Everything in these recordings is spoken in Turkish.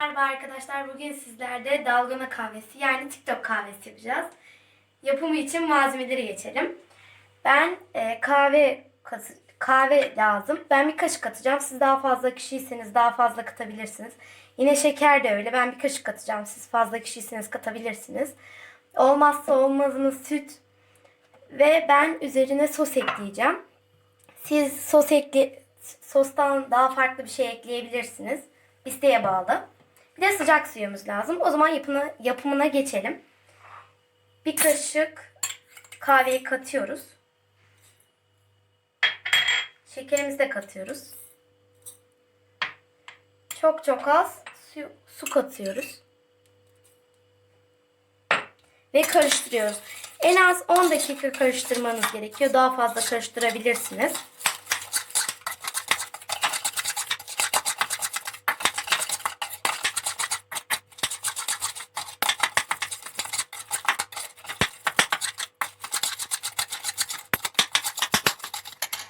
Merhaba arkadaşlar. Bugün sizlerde dalgona kahvesi yani TikTok kahvesi yapacağız. Yapımı için malzemeleri geçelim. Ben e, kahve kahve lazım. Ben bir kaşık katacağım. Siz daha fazla kişiyseniz daha fazla katabilirsiniz. Yine şeker de öyle. Ben bir kaşık katacağım. Siz fazla kişiyseniz katabilirsiniz. Olmazsa olmazınız süt. Ve ben üzerine sos ekleyeceğim. Siz sos ekle sostan daha farklı bir şey ekleyebilirsiniz. İsteğe bağlı. Bir de sıcak suyumuz lazım. O zaman yapımına, yapımına geçelim. Bir kaşık kahveyi katıyoruz. Şekerimizi de katıyoruz. Çok çok az su, su katıyoruz. Ve karıştırıyoruz. En az 10 dakika karıştırmanız gerekiyor. Daha fazla karıştırabilirsiniz.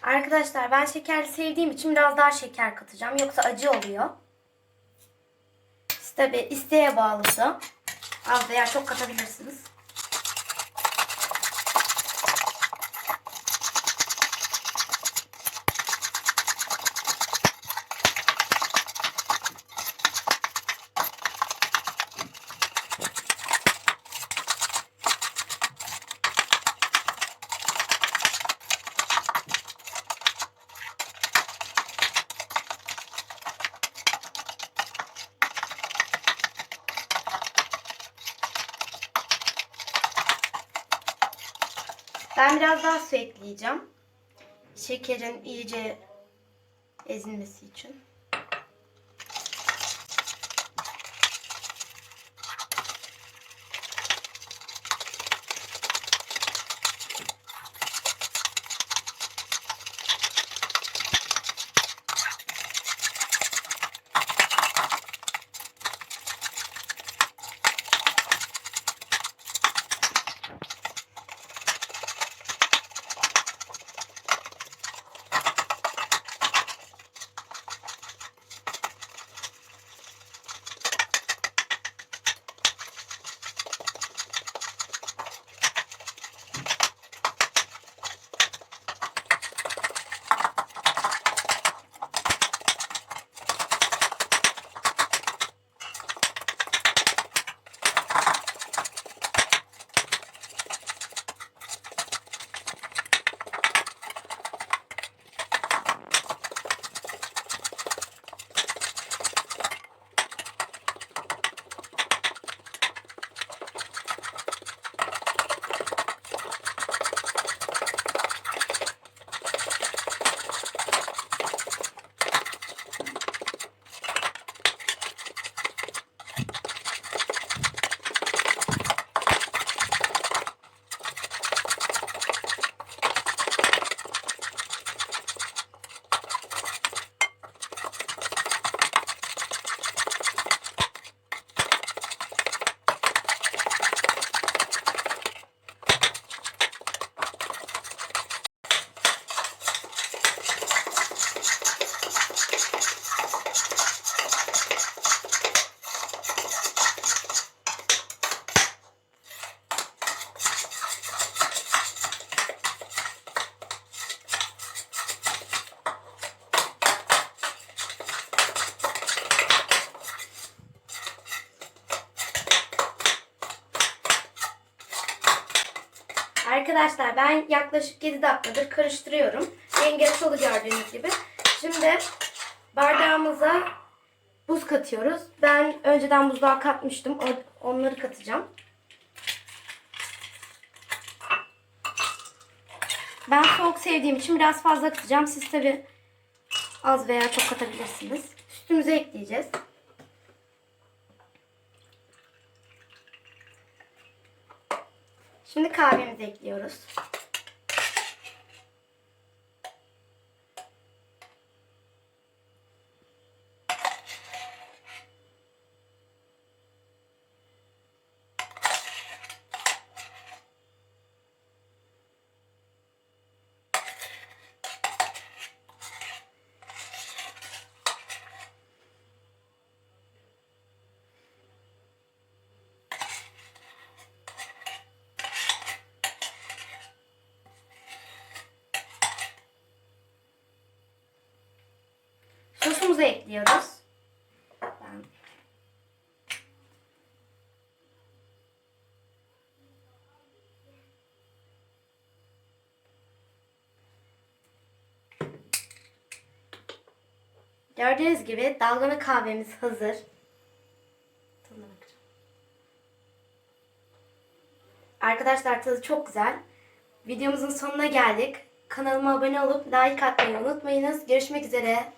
Arkadaşlar ben şekerli sevdiğim için biraz daha şeker katacağım. Yoksa acı oluyor. Bir isteğe bağlı da. Az veya çok katabilirsiniz. Ben biraz daha su ekleyeceğim. Şekerin iyice ezilmesi için. Arkadaşlar ben yaklaşık 7 dakikadır karıştırıyorum. Rengi açıldı gördüğünüz gibi. Şimdi bardağımıza buz katıyoruz. Ben önceden buzluğa katmıştım. Onları katacağım. Ben soğuk sevdiğim için biraz fazla katacağım. Siz tabi az veya çok katabilirsiniz. Sütümüzü ekleyeceğiz. Şimdi kahvemizi ekliyoruz. Sosumuzu ekliyoruz. Ben Gördüğünüz gibi dalgona kahvemiz hazır. Arkadaşlar tadı çok güzel. Videomuzun sonuna geldik. Kanalıma abone olup like atmayı unutmayınız. Görüşmek üzere.